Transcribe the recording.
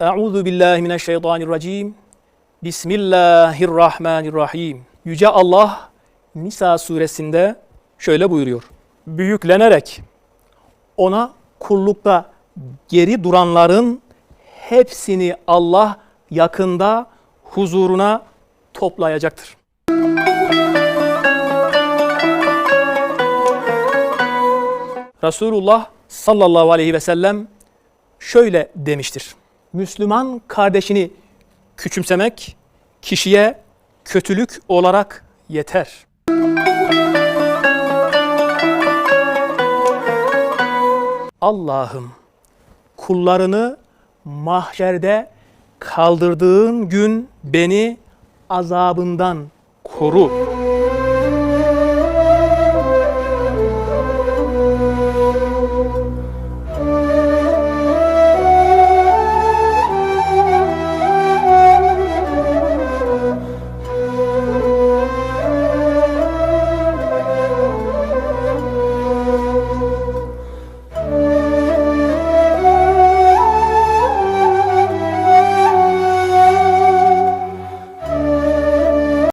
Euzu billahi mineşşeytanirracim. Bismillahirrahmanirrahim. Yüce Allah Nisa suresinde şöyle buyuruyor. Büyüklenerek ona kullukta geri duranların hepsini Allah yakında huzuruna toplayacaktır. Resulullah sallallahu aleyhi ve sellem şöyle demiştir. Müslüman kardeşini küçümsemek kişiye kötülük olarak yeter. Allah'ım kullarını mahşerde kaldırdığın gün beni azabından koru.